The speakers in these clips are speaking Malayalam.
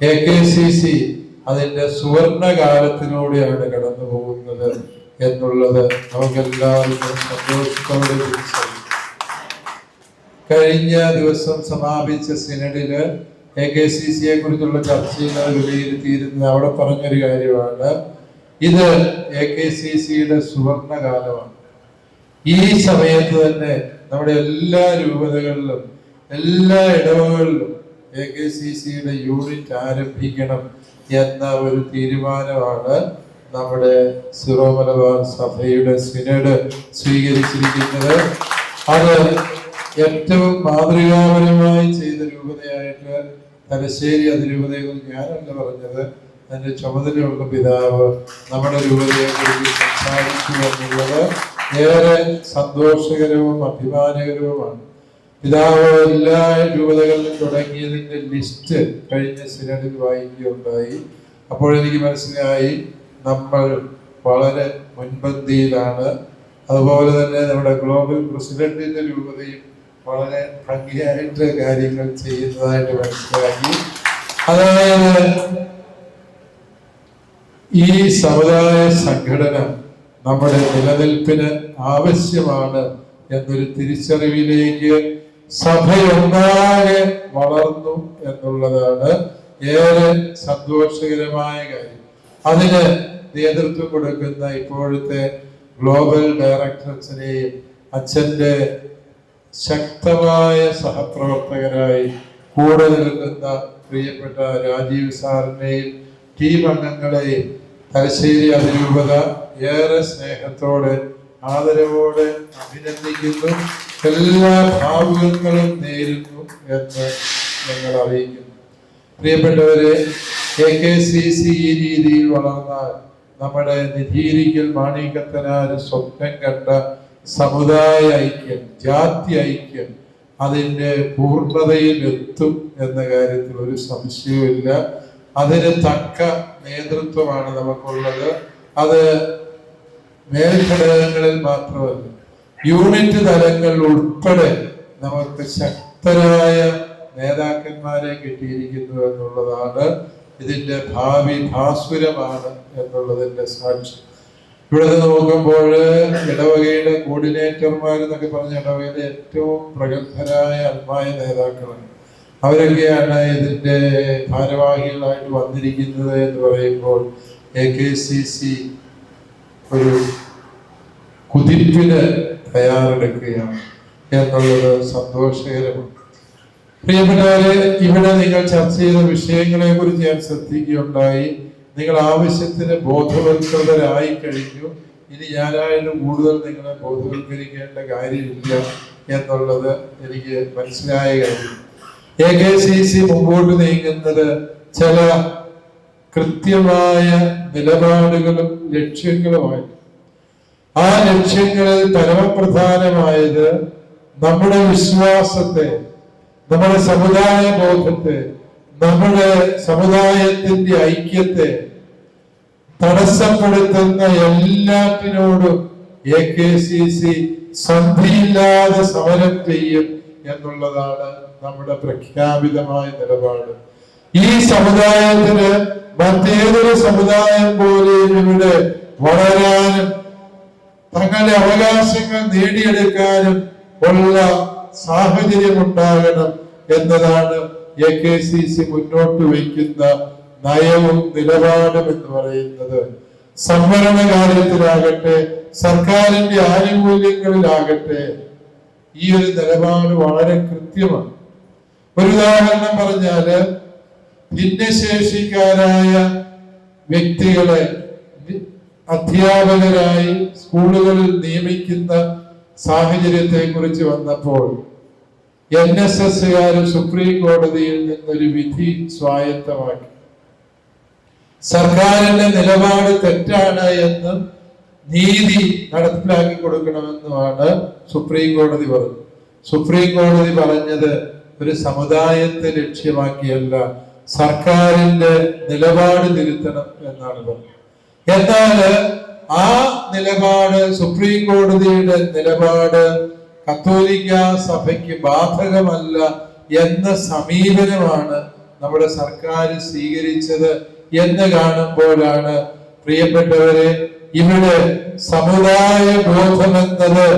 എ കെ സി സി അതിന്റെ സുവർണ കാലത്തിലൂടെയാണ് കടന്നു പോകുന്നത് എന്നുള്ളത് നമുക്കെല്ലാവർക്കും സന്തോഷത്തോടെ കഴിഞ്ഞ ദിവസം സമാപിച്ച സിനഡിൽ എ കെ സി സിയെ കുറിച്ചുള്ള ചർച്ചയിൽ വിലയിരുത്തിയിരുന്നത് അവിടെ പറഞ്ഞൊരു കാര്യമാണ്. ഇത് എ കെ സി സിയുടെ സുവർണ കാലമാണ് ഈ സമയത്ത് തന്നെ നമ്മുടെ എല്ലാ രൂപതകളിലും എല്ലാ ഇടവകളിലും എ കെ സി സിയുടെ യൂണിറ്റ് ആരംഭിക്കണം എന്ന ഒരു തീരുമാനമാണ് നമ്മുടെ സിറോ മലബാർ സഭയുടെ സിനഡ് സ്വീകരിച്ചിരിക്കുന്നത്. അത് ഏറ്റവും മാതൃകാപരമായി ചെയ്ത രൂപതയായിട്ട് തലശ്ശേരി അതിരൂപതയെന്ന് ഞാനല്ല പറഞ്ഞത്. എന്റെ ചുമതലയുള്ള പിതാവ് നമ്മുടെ രൂപതയെ കുറിച്ച് സംസാരിച്ചു എന്നുള്ളത് ഏറെ സന്തോഷകരവും അഭിമാനകരവുമാണ്. പിതാവ് എല്ലാ രൂപതകളിലും തുടങ്ങിയതിന്റെ ലിസ്റ്റ് കഴിഞ്ഞ സിനഡിൽ വായിക്കുകയുണ്ടായി. അപ്പോഴെനിക്ക് മനസ്സിലായി നമ്മൾ വളരെ മുൻപന്തിയിലാണ്. അതുപോലെ തന്നെ നമ്മുടെ ഗ്ലോബൽ പ്രസിഡന്റിന്റെ രൂപതയും വളരെ ഭംഗിയായിട്ട് കാര്യങ്ങൾ ചെയ്യുന്നതായിട്ട് മനസ്സിലാക്കി അതായത് ഈ സമുദായ സംഘടന നമ്മുടെ നിലനിൽപ്പിന് ആവശ്യമാണ് എന്നൊരു തിരിച്ചറിവിലേക്ക് സഭയൊന്നാകെ വളർന്നു എന്നുള്ളതാണ് ഏറെ സന്തോഷകരമായ കാര്യം. അതിന് നേതൃത്വം കൊടുക്കുന്ന ഇപ്പോഴത്തെ ഗ്ലോബൽ ഡയറക്ടർസിനെയും അച്ഛന്റെ ശക്തമായ സഹപ്രവർത്തകരായി കൂടെ നിൽക്കുന്ന പ്രിയപ്പെട്ട രാജീവ് സാറിനെയും ടീം അംഗങ്ങളെയും തലശ്ശേരി അതിരൂപത ഏറെ സ്നേഹത്തോടെ ആദരവോടെ അഭിനന്ദിക്കുന്നു. എല്ലാ ഭാവുകങ്ങളും നേരുന്നു എന്ന് ഞങ്ങൾ അറിയിക്കുന്നു. പ്രിയപ്പെട്ടവരെ എ കെ സി സി ഈ രീതിയിൽ വളർന്നാൽ നമ്മുടെ നിധീരിക്കൽ മാണികത്തനാര് സ്വപ്നം കണ്ട സമുദായ ഐക്യം ജാതി ഐക്യം അതിന്റെ പൂർണതയിൽ എത്തും എന്ന കാര്യത്തിൽ ഒരു സംശയവുമില്ല. അതിന് തക്ക നേതൃത്വമാണ് നമുക്കുള്ളത്. അത് മേൽഘടകങ്ങളിൽ മാത്രമല്ല യൂണിറ്റ് തലങ്ങൾ ഉൾപ്പെടെ നമുക്ക് ശക്തരായ നേതാക്കന്മാരെ കിട്ടിയിരിക്കുന്നു എന്നുള്ളതാണ് ഇതിന്റെ ഭാവി ഭാസ്വരമാണ് എന്നുള്ളതിന്റെ സാക്ഷി ഇവിടെ നോക്കുമ്പോൾ ഇടവകയുടെ കോർഡിനേറ്റർമാർ എന്നൊക്കെ പറഞ്ഞ ഇടവകയിലെ ഏറ്റവും പ്രഗത്ഭരായ അത്മായ നേതാക്കളാണ്. അവരൊക്കെയാണ് ഇതിന്റെ ഭാരവാഹികളായിട്ട് വന്നിരിക്കുന്നത് എന്ന് പറയുമ്പോൾ എ കെ സി സി ഒരു കുതിപ്പിന് തയ്യാറെടുക്കുകയാണ് എന്നുള്ളത് സന്തോഷകരമാണ്. പ്രിയപ്പെട്ടവരെ ഇവിടെ നിങ്ങൾ ചർച്ച ചെയ്ത വിഷയങ്ങളെ കുറിച്ച് ഞാൻ ശ്രദ്ധിക്കുകയുണ്ടായി. നിങ്ങൾ ആവശ്യത്തിന് ബോധവൽക്കൃതരായി കഴിഞ്ഞു. ഇനി ഞാനായാലും കൂടുതൽ നിങ്ങളെ ബോധവൽക്കരിക്കേണ്ട കാര്യമില്ല എന്നുള്ളത് എനിക്ക് മനസ്സിലായ കാര്യം. എ കെ സി സി മുമ്പോട്ട് നീങ്ങുന്നത് ചില കൃത്യമായ നിലപാടുകളും ലക്ഷ്യങ്ങളുമായിട്ട് ആ ലക്ഷ്യങ്ങളിൽ പരമപ്രധാനമായത് നമ്മുടെ വിശ്വാസത്തെ നമ്മുടെ സമുദായ ബോധത്തെ നമ്മുടെ സമുദായത്തിന്റെ ഐക്യത്തെ തടസ്സപ്പെടുത്തുന്ന എല്ലാത്തിനോടും എ കെ സി സി സന്ധിയില്ലാതെ സമരം ചെയ്യും എന്നുള്ളതാണ് നമ്മുടെ പ്രഖ്യാപിതമായ നിലപാട്. ഈ സമുദായത്തിന് മറ്റേതൊരു സമുദായം പോലെയും ഇവിടെ വളരാനും തങ്ങളുടെ അവകാശങ്ങൾ നേടിയെടുക്കാനും ഉള്ള സാഹചര്യം ഉണ്ടാകണം എന്നതാണ് എ കെ സി സി മുന്നോട്ട് വയ്ക്കുന്ന നയവും നിലപാടും എന്ന് പറയുന്നത്. സംവരണ കാര്യത്തിലാകട്ടെ സർക്കാരിന്റെ ആനുകൂല്യങ്ങളിലാകട്ടെ ഈ ഒരു നിലപാട് വളരെ കൃത്യമാണ്. ഒരു ഉദാഹരണം പറഞ്ഞാൽ ഭിന്നശേഷിക്കാരായ വ്യക്തികളെ അധ്യാപകരായി സ്കൂളുകളിൽ നിയമിക്കുന്ന സാഹചര്യത്തെ കുറിച്ച് വന്നപ്പോൾ എൻ എസ് എസ്സുകാർ സുപ്രീം കോടതിയിൽ നിന്നൊരു വിധി സ്വായത്തമാക്കി. സർക്കാരിന്റെ നിലപാട് തെറ്റാണ് എന്ന് നീതി നടപ്പിലാക്കി കൊടുക്കണമെന്നുമാണ് സുപ്രീം കോടതി പറഞ്ഞത്. സുപ്രീം കോടതി പറഞ്ഞത് ഒരു സമുദായത്തെ ലക്ഷ്യമാക്കിയല്ല സർക്കാരിന്റെ നിലപാട് തിരുത്തണം എന്നാണ് പറഞ്ഞത്. എന്നാൽ ആ നിലപാട് സുപ്രീം കോടതിയുടെ നിലപാട് കത്തോലിക്ക സഭയ്ക്ക് ബാധകമല്ല എന്ന സമീപനമാണ് നമ്മുടെ സർക്കാർ സ്വീകരിച്ചത് എന്ന് കാണുമ്പോഴാണ്. പ്രിയപ്പെട്ടവരെ ഇവിടെ സമുദായ ബോധമെന്നത്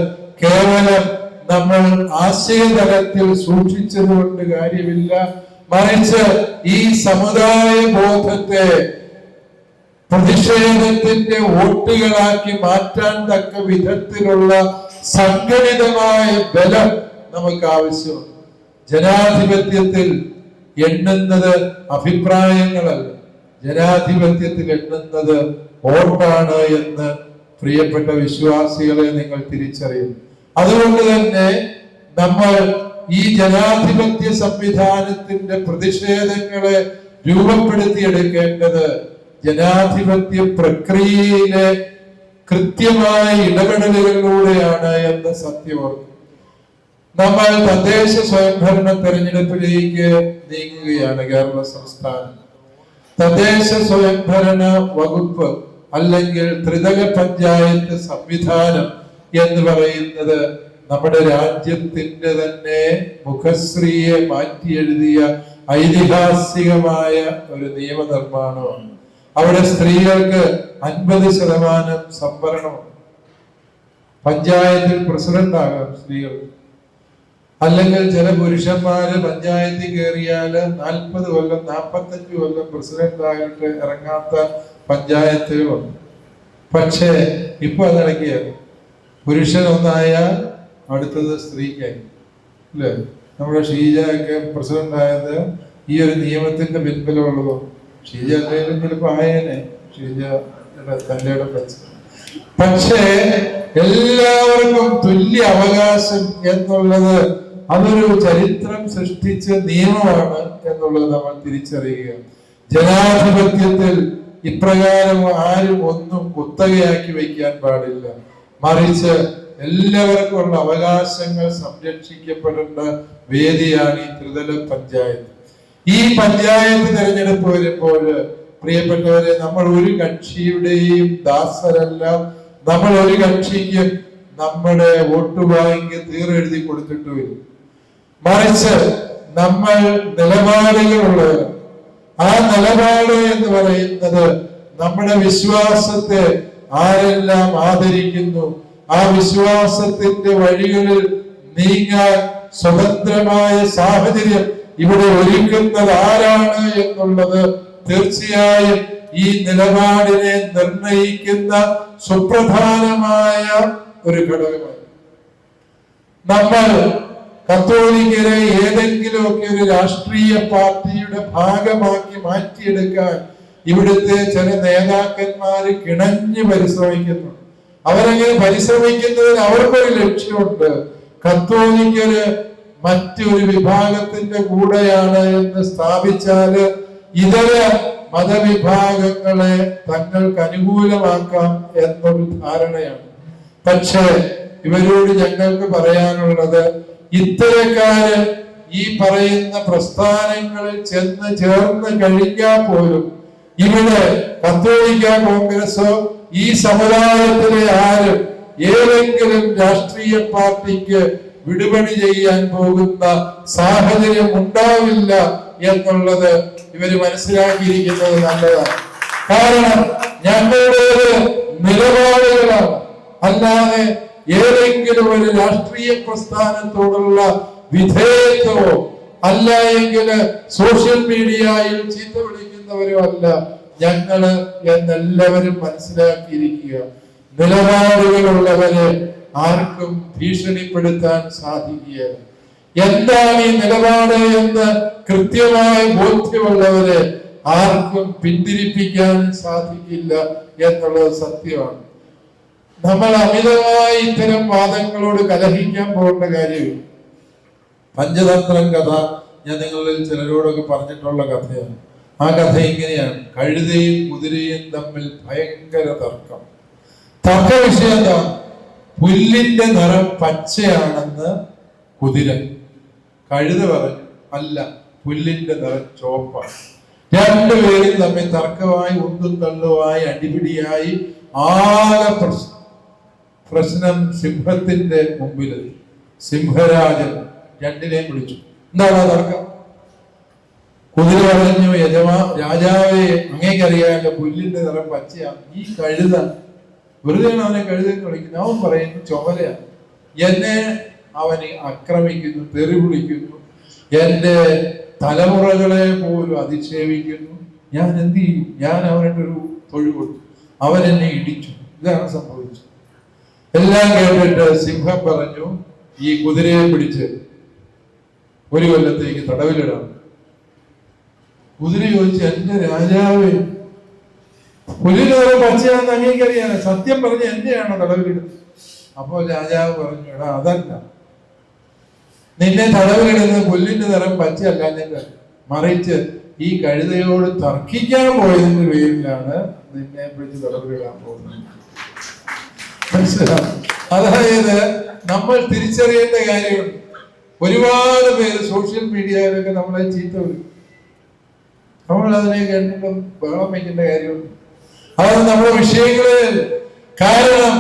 കേവലം നമ്മൾ ആശയതലത്തിൽ സൂക്ഷിച്ചത് കൊണ്ട് കാര്യമില്ല. മറിച്ച് ഈ സമുദായ ബോധത്തെ പ്രതിഷേധത്തിന്റെ വോട്ടുകളാക്കി മാറ്റാൻ തക്ക വിധത്തിലുള്ള സംഘടിതമായ ബലം നമുക്ക് ആവശ്യമുണ്ട് ജനാധിപത്യത്തിൽ എണ്ണുന്നത് അഭിപ്രായങ്ങളല്ല. ജനാധിപത്യത്തിൽ എണ്ണുന്നത് വോട്ടാണ് എന്ന് പ്രിയപ്പെട്ട വിശ്വാസികളെ നിങ്ങൾ തിരിച്ചറിയും. അതുകൊണ്ട് തന്നെ നമ്മൾ ഈ ജനാധിപത്യ സംവിധാനത്തിന്റെ പ്രതിഷേധങ്ങളെ രൂപപ്പെടുത്തിയെടുക്കേണ്ടത് ജനാധിപത്യ പ്രക്രിയയിലെ കൃത്യമായ ഇടപെടലുകളിലൂടെയാണ് എന്ന് സത്യമോർക്കും നമ്മൾ തദ്ദേശ സ്വയംഭരണ തെരഞ്ഞെടുപ്പിലേക്ക് നീങ്ങുകയാണ് കേരള സംസ്ഥാനം. തദ്ദേശ സ്വയംഭരണ വകുപ്പ് അല്ലെങ്കിൽ ത്രിതല പഞ്ചായത്ത് സംവിധാനം എന്ന് പറയുന്നത് നമ്മുടെ രാജ്യത്തിന്റെ തന്നെ മുഖശ്രീയെ മാറ്റിയെഴുതിയ ഐതിഹാസികമായ ഒരു നിയമനിർമ്മാണമാണ്. അവിടെ സ്ത്രീകൾക്ക് അൻപത് ശതമാനം സംവരണമുണ്ട് പഞ്ചായത്തിൽ പ്രസിഡന്റ് ആകാം സ്ത്രീകൾ. അല്ലെങ്കിൽ ചില പുരുഷന്മാര് പഞ്ചായത്തിൽ കയറിയാൽ നാൽപ്പത് കൊല്ലം നാൽപ്പത്തഞ്ച് കൊല്ലം പ്രസിഡന്റ് ആയിട്ട് ഇറങ്ങാത്ത പഞ്ചായത്തുകളുണ്ട് പക്ഷേ ഇപ്പൊ അതിടയ്ക്കുകയാണ് പുരുഷൻ ഒന്നായാൽ അടുത്തത് സ്ത്രീക്കായി. അല്ലേ? നമ്മുടെ ഷീജ ഒക്കെ പ്രസിഡന്റ് ആയത് ഈ ഒരു നിയമത്തിന്റെ പിൻബലമുള്ളതോ ഷീജ അല്ലെങ്കിലും ചിലപ്പോ ആയേനെ ഷീജ വെച്ച് പക്ഷേ എല്ലാവർക്കും തുല്യ അവകാശം എന്നുള്ളത് അതൊരു ചരിത്രം സൃഷ്ടിച്ച നിയമമാണ് എന്നുള്ളത് നമ്മൾ തിരിച്ചറിയുക ജനാധിപത്യത്തിൽ ഇപ്രകാരം ആരും ഒന്നും കുത്തകയാക്കി വയ്ക്കാൻ പാടില്ല. മറിച്ച് എല്ലാവർക്കും ഉള്ള അവകാശങ്ങൾ സംരക്ഷിക്കപ്പെടേണ്ട വേദിയാണ് ഈ ത്രിതല പഞ്ചായത്ത്. ഈ പഞ്ചായത്ത് തെരഞ്ഞെടുപ്പ് വരുമ്പോൾ പ്രിയപ്പെട്ടവരെ നമ്മൾ ഒരു കക്ഷിയുടെയും ദാസരല്ല. നമ്മൾ ഒരു കക്ഷിക്ക് നമ്മുടെ വോട്ട് ബാങ്ക് തീറെഴുതി കൊടുത്തിട്ടുമില്ല. മറിച്ച് നമ്മൾ നിലപാടുകളുള്ളവർ ആ നിലപാട് എന്ന് പറയുന്നത് നമ്മുടെ വിശ്വാസത്തെ ആരെല്ലാം ആദരിക്കുന്നു ആ വിശ്വാസത്തിന്റെ വഴികളിൽ നീങ്ങാൻ സ്വതന്ത്രമായ സാഹചര്യം ഇവിടെ ഒരുക്കുന്നത് ആരാണ് എന്നുള്ളത് തീർച്ചയായും ഈ നിലപാടിനെ നിർണയിക്കുന്ന സുപ്രധാനമായ ഒരു ഘടകമാണ്. നമ്മൾ കത്തോലിക്കരെ ഏതെങ്കിലുമൊക്കെ ഒരു രാഷ്ട്രീയ പാർട്ടിയുടെ ഭാഗമാക്കി മാറ്റിയെടുക്കാൻ ഇവിടുത്തെ ചില നേതാക്കന്മാര് കിണഞ്ഞു പരിശ്രമിക്കുന്നു. അവരങ്ങനെ പരിശ്രമിക്കുന്നതിന് അവർക്കൊരു ലക്ഷ്യമുണ്ട്. കത്തോലിക്കര് മറ്റൊരു വിഭാഗത്തിന്റെ കൂടെയാണ് എന്ന് സ്ഥാപിച്ചാൽ ഇതര മതവിഭാഗങ്ങളെ തങ്ങൾക്ക് അനുകൂലമാക്കാം എന്നൊരു ധാരണയാണ്. പക്ഷേ ഇവരോട് ഞങ്ങൾക്ക് പറയാനുള്ളത് ഇത്തരക്കാര് ഈ പറയുന്ന പ്രസ്ഥാനങ്ങളിൽ ചെന്ന് ചേർന്ന് കഴിഞ്ഞാൽ പോലും ഇവിടെ കത്തോലിക്ക കോൺഗ്രസോ ഈ സമുദായത്തിലെ ആരും ഏതെങ്കിലും രാഷ്ട്രീയ പാർട്ടിക്ക് വിടുപണി ചെയ്യാൻ പോകുന്ന സാഹചര്യം ഉണ്ടാവില്ല എന്നുള്ളത് ഇവർ മനസ്സിലാക്കിയിരിക്കുന്നത് നല്ലതാണ്. കാരണം ഞങ്ങളുടേത് നിലപാടുകളാണ്. അല്ലാതെ ഏതെങ്കിലും ഒരു രാഷ്ട്രീയ പ്രസ്ഥാനത്തോടുള്ള വിധേയത്വമോ അല്ല എങ്കിൽ സോഷ്യൽ മീഡിയയിൽ ചീത്ത വിളിക്കുന്നവരോ അല്ല ഞങ്ങൾ എന്നെല്ലാവരും മനസ്സിലാക്കിയിരിക്കുക. നിലപാടുകളുള്ളവരെ ആർക്കും ഭീഷണിപ്പെടുത്താൻ സാധിക്കുകയില്ല. എന്താണ് ഈ നിലപാട് എന്ന് കൃത്യമായ ബോധ്യമുള്ളവരെ ആർക്കും പിന്തിരിപ്പിക്കാൻ സാധിക്കില്ല എന്നുള്ളത് സത്യമാണ്. നമ്മൾ അമിതമായി ഇത്തരം വാദങ്ങളോട് കലഹിക്കാൻ പോകേണ്ട കാര്യമില്ല. പഞ്ചതന്ത്രം കഥ ഞാൻ നിങ്ങളിൽ ചിലരോടൊക്കെ പറഞ്ഞിട്ടുള്ള കഥയാണ്. ആ കഥ ഇങ്ങനെയാണ്. കഴുതയും കുതിരയും തമ്മിൽ ഭയങ്കര തർക്കം. തർക്ക വിഷയം എന്താ പുല്ലിന്റെ നിറം പച്ചയാണെന്ന് കുതിര കഴുത പറഞ്ഞു അല്ല പുല്ലിന്റെ നിറം ചോപ്പാണ് രണ്ടുപേരും തമ്മിൽ തർക്കമായി ഒന്നും തള്ളുമായി അടിപിടിയായി ആകെ പ്രശ്നം പ്രശ്നം സിംഹത്തിന്റെ മുമ്പിൽ. സിംഹരാജൻ രണ്ടിനെയും വിളിച്ചു. എന്താണ് തർക്കം? കുതിര പറഞ്ഞു യജമാ രാജാവെ അങ്ങേക്കറിയാമല്ലോ പുല്ലിന്റെ നിറം പച്ചയാണ് ഈ കഴുത വെറുതെയാണ് അവനെ കഴുതി കളിക്കുന്നു അവൻ പറയുന്നു ചുമലയാണ് എന്നെ അവനെ ആക്രമിക്കുന്നു തെറി വിളിക്കുന്നു എന്റെ തലമുറകളെ പോലും അധിക്ഷേപിക്കുന്നു. ഞാൻ എന്ത് ചെയ്യും? ഞാൻ അവനൊരു തൊഴിൽ കൊടുത്തു. അവൻ എന്നെ ഇടിച്ചു. ഇതാണ് സംഭവിച്ചത്. എല്ലാം കേട്ടിട്ട് സിംഹം പറഞ്ഞു ഈ കുതിരയെ പിടിച്ച് ഒരു കൊല്ലത്തേക്ക് തടവിലിടാം. കുതിര ചോദിച്ചു എന്റെ രാജാവേ പുലിനോറ് പച്ചയാണെന്ന് അംഗീകരിക്കാൻ സത്യം പറഞ്ഞ് എന്റെയാണോ തടവിലിടുന്നത്? അപ്പോൾ രാജാവ് പറഞ്ഞു എടാ അതല്ല. നിന്നെ തടവിലിടുന്നത് പുല്ലിന്റെ നിറം പച്ചയല്ല നിന്റെ മറിച്ച് ഈ കഴുതയോട് തർക്കിക്കാൻ പോയതിന്റെ പേരിലാണ് നിന്നെ പിടിച്ച് തടവിലിടാൻ പോകുന്നത്. അതായത് നമ്മൾ തിരിച്ചറിയേണ്ട കാര്യമുണ്ട്. ഒരുപാട് പേര് സോഷ്യൽ മീഡിയയിലൊക്കെ നമ്മളെ ചീത്ത വിളിക്കും. നമ്മൾ അതിനെ കണ്ടിട്ടും ബഹളം വയ്ക്കേണ്ട കാര്യമുണ്ട്. അതാണ് നമ്മുടെ വിഷയങ്ങളിൽ കാരണം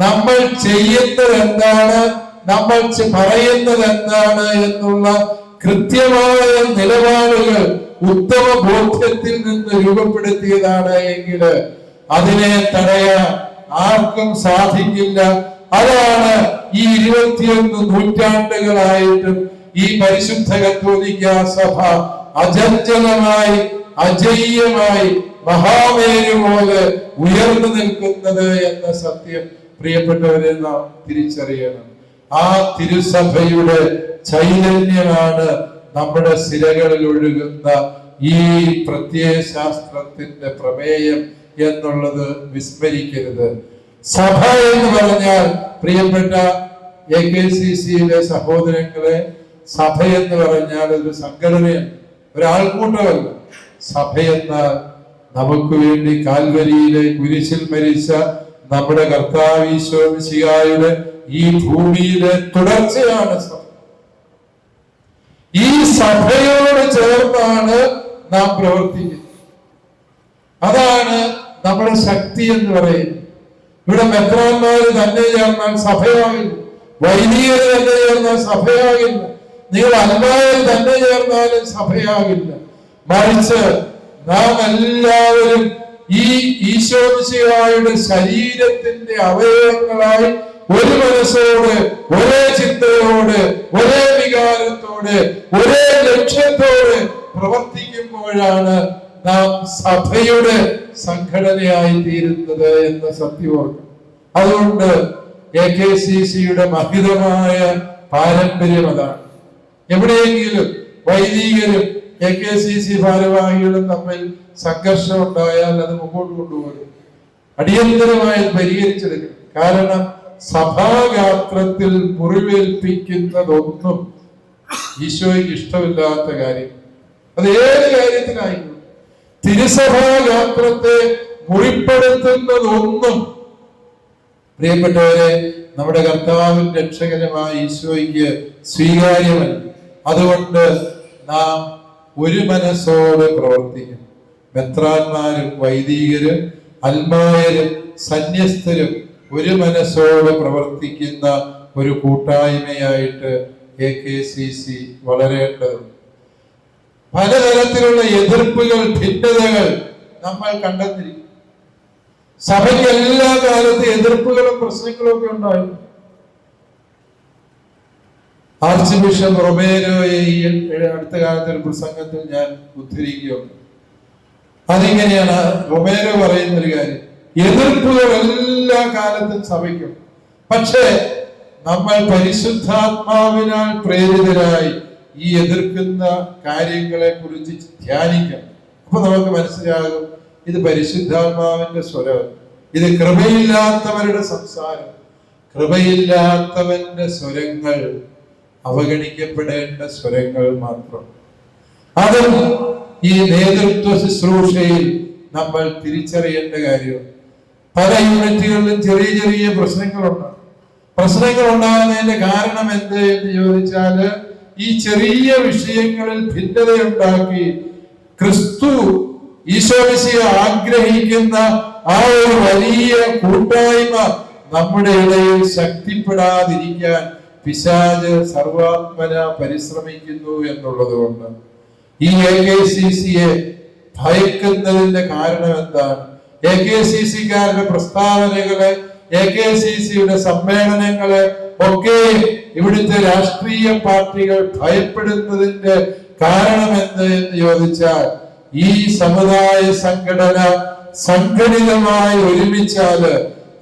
നമ്മൾ ചെയ്യുന്നത് എന്താണ് നമ്മൾ പറയുന്നത് എന്താണ് എന്നുള്ള കൃത്യമായ നിലപാടുകൾ ഉത്തമ ബോധ്യത്തിൽ നിന്ന് രൂപപ്പെടുത്തിയതാണ് എങ്കിൽ അതിനെ തടയാൻ ആർക്കും സാധിക്കില്ല. അതാണ് ഈ ഇരുപത്തിയൊന്ന് നൂറ്റാണ്ടുകളായിട്ടും ഈ പരിശുദ്ധ കത്തോലിക്ക സഭ അജഞ്ചലമായി അജയ്യമായി മഹാമേരു പോലെ ഉയർന്നു നിൽക്കുന്നത് എന്ന സത്യം പ്രിയപ്പെട്ടവരെ നാം തിരിച്ചറിയണം. ആ തിരുസഭയുടെ ചൈതന്യമാണ് നമ്മുടെ സിരകളിൽ ഒഴുകുന്ന ഈ പ്രത്യയ ശാസ്ത്രത്തിന്റെ പ്രമേയം എന്നുള്ളത് വിസ്മരിക്കരുത്. സഭ എന്ന് പറഞ്ഞാൽ പ്രിയപ്പെട്ട എ കെ സി സിയിലെ സഹോദരങ്ങളെ സഭ എന്ന് പറഞ്ഞാൽ ഒരു സംഘടനയാണ്. ഒരാൾക്കൂട്ടമല്ല. സഭ എന്നാൽ നമുക്ക് വേണ്ടി കാൽവരിയിലെ കുരിശിൽ മരിച്ച നമ്മുടെ കർത്താവീശ്വരയുടെ ഈ ഭൂമിയിലെ തുടർച്ചയാണ് ഈ സഭയോട് ചേർന്നാണ് നാം പ്രവർത്തിക്കുന്നത്. അതാണ് നമ്മുടെ ശക്തി എന്ന് പറയുന്നത്. ഇവിടെ മെത്രാന്മാര് തന്നെ ചേർന്നാൽ സഭയാകില്ല വൈദികര് തന്നെ ചേർന്നാൽ സഭയാകില്ല നിങ്ങൾ അല്ലാതെ തന്നെ ചേർന്നാലും സഭയാകില്ല മറിച്ച് നാം എല്ലാവരും ഈ ഈശോദിശയുടെ ശരീരത്തിന്റെ അവയവങ്ങളായി ഒരു മനസ്സോട് ഒരേ ചിന്തയോട് ഒരേ വികാരത്തോട് ഒരേ ലക്ഷ്യത്തോട് പ്രവർത്തിക്കുമ്പോഴാണ് നാം സഭയുടെ സംഘടനയായി തീരുന്നത് എന്ന സത്യമാണ് അതുകൊണ്ട് എ കെ സി സിയുടെ മഹിതമായ പാരമ്പര്യം അതാണ്. എവിടെയെങ്കിലും വൈദികരും എ കെ സി സി ഭാരവാഹികളും തമ്മിൽ സംഘർഷം ഉണ്ടായാൽ അത് മുമ്പോട്ട് കൊണ്ടുപോകും. അടിയന്തരമായി പരിഹരിച്ചെടുക്കും. കാരണം സഭാഗാത്രത്തിൽ മുറിവേൽപ്പിക്കുന്നതൊന്നും ഈശോയ്ക്ക് ഇഷ്ടമില്ലാത്ത കാര്യം. അത് ഏത് കാര്യത്തിനായിരുന്നു തിരുസഭാഗാത്രത്തെ മുറിപ്പെടുത്തുന്നതൊന്നും പ്രിയപ്പെട്ടവരെ നമ്മുടെ കർത്താവിൻ രക്ഷകരമായ ഈശോയ്ക്ക് സ്വീകാര്യമല്ല. അതുകൊണ്ട് നാം ഒരു മനസ്സോടെ പ്രവർത്തിക്കും. മെത്രാന്മാരും വൈദികരും അൽമായരും സന്യസ്തരും ഒരു മനസ്സോടെ പ്രവർത്തിക്കുന്ന ഒരു കൂട്ടായ്മയായിട്ട് എ കെ സി സി വളരേണ്ടതുണ്ട്. പലതരത്തിലുള്ള എതിർപ്പുകൾ ഭിന്നതകൾ നമ്മൾ കണ്ടെത്തിരിക്കും സഭയ്ക്ക് എല്ലാ കാലത്തും എതിർപ്പുകളും പ്രശ്നങ്ങളും ഒക്കെ ഉണ്ടായിരുന്നു. ആർച്ച് ബിഷപ്പ് റൊമേരോയെ ഈ അടുത്ത കാലത്ത് ഒരു പ്രസംഗത്തിൽ ഞാൻ ഉദ്ധരിക്കുകയുണ്ട് അതിങ്ങനെയാണ് റൊമേരോ പറയുന്ന ഒരു കാര്യം. എതിർപ്പുകൾ എല്ലാ കാലത്തും സഭയ്ക്കും പക്ഷേ നമ്മൾ പരിശുദ്ധാത്മാവിനാൽ പ്രേരിതരായി ഈ എതിർക്കുന്ന കാര്യങ്ങളെ കുറിച്ച് ധ്യാനിക്കാം. അപ്പൊ നമുക്ക് മനസ്സിലാകും ഇത് പരിശുദ്ധാത്മാവിന്റെ സ്വരം. ഇത് കൃപയില്ലാത്തവരുടെ സംസാരം. കൃപയില്ലാത്തവന്റെ സ്വരങ്ങൾ. അവഗണിക്കപ്പെടേണ്ട സ്വരങ്ങൾ മാത്രം. അതും ഈ നേതൃത്വ ശുശ്രൂഷയിൽ നമ്മൾ തിരിച്ചറിയേണ്ട കാര്യം. പല യൂണിറ്റുകളിലും ചെറിയ ചെറിയ പ്രശ്നങ്ങളുണ്ട്. പ്രശ്നങ്ങൾ ഉണ്ടാകുന്നതിന്റെ കാരണം എന്ത് എന്ന് ചോദിച്ചാൽ ഈ ചെറിയ വിഷയങ്ങളിൽ ഭിന്നതയുണ്ടാക്കി ക്രിസ്തു ഈശോമിശിയെ ആഗ്രഹിക്കുന്ന ആ ഒരു വലിയ കൂട്ടായ്മ നമ്മുടെ ഇടയിൽ ശക്തിപ്പെടാതിരിക്കാൻ പിശാജ് സർവാത്മന പരിശ്രമിക്കുന്നു എന്നുള്ളത് കൊണ്ട് ഈ എ കെ സി സിയെ ഭയക്കുന്നതിന്റെ കാരണം എന്താണ്? എ കെ സി സിക്കാരുടെ പ്രസ്താവനകൾ എ കെ സി സിയുടെ സമ്മേളനങ്ങൾ ഒക്കെ ഇവിടുത്തെ രാഷ്ട്രീയ പാർട്ടികൾ ഭയപ്പെടുന്നതിന്റെ കാരണം എന്ത് എന്ന് ചോദിച്ചാൽ ഈ സമുദായ സംഘടന സംഘടിതമായി ഒരുമിച്ചാൽ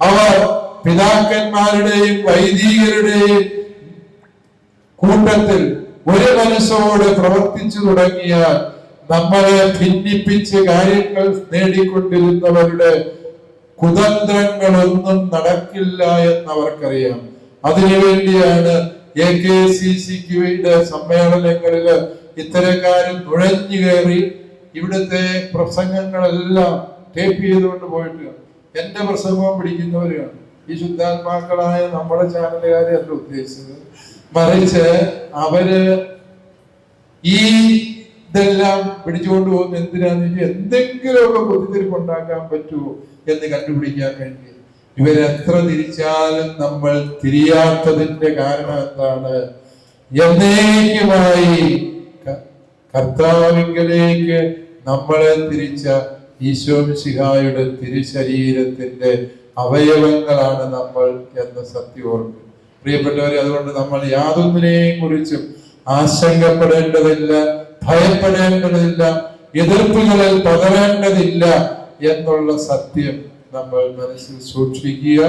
അവർ പിതാക്കന്മാരുടെയും വൈദികരുടെയും കൂട്ടത്തിൽ ഒരു മനസ്സോട് പ്രവർത്തിച്ചു തുടങ്ങിയ നമ്മളെ ഭിന്നിപ്പിച്ച് കാര്യങ്ങൾ നേടിക്കൊണ്ടിരുന്നവരുടെ കുതന്ത്രങ്ങളൊന്നും നടക്കില്ല എന്ന് അവർക്കറിയാം അതിനുവേണ്ടിയാണ് എ കെ സി സിക്ക് സമ്മേളനങ്ങളിൽ ഇത്തരക്കാർ നുഴഞ്ഞു കയറി ഇവിടുത്തെ പ്രസംഗങ്ങളെല്ലാം ടേപ്പ് ചെയ്തുകൊണ്ട് പോയിട്ട് എന്റെ പ്രസംഗവും പിടിക്കുന്നവരാണ്. ഈ ശുദ്ധാത്മാക്കളായ നമ്മുടെ ചാനലുകാരെ അല്ല ഉദ്ദേശിച്ചത്. മറിച്ച് അവർ ഈ ഇതെല്ലാം പിടിച്ചുകൊണ്ട് പോകുന്ന എന്തിനാന്ന് വെച്ചാൽ എന്തെങ്കിലുമൊക്കെ കുത്തിത്തിരിപ്പ് ഉണ്ടാക്കാൻ പറ്റുമോ എന്ന് കണ്ടുപിടിക്കാൻ വേണ്ടി. ഇവരെത്ര തിരിച്ചാലും നമ്മൾ തിരിയാത്തതിന്റെ കാരണം എന്താണ്? എന്നേക്കുമായി കർത്താവിങ്കലേക്ക് നമ്മളെ തിരിച്ച ഈശോമിശിഹായുടെ തിരുശരീരത്തിന്റെ അവയവങ്ങളാണ് നമ്മൾ എന്ന സത്യം ഓർക്കുക. പ്രിയപ്പെട്ടവരെ അതുകൊണ്ട് നമ്മൾ യാതൊന്നിനെയും കുറിച്ചും ആശങ്കപ്പെടേണ്ടതില്ല ഭയപ്പെടേണ്ടതില്ല എതിർപ്പുകളിൽ പകരേണ്ടതില്ല എന്നുള്ള സത്യം നമ്മൾ മനസ്സിൽ സൂക്ഷിക്കുക.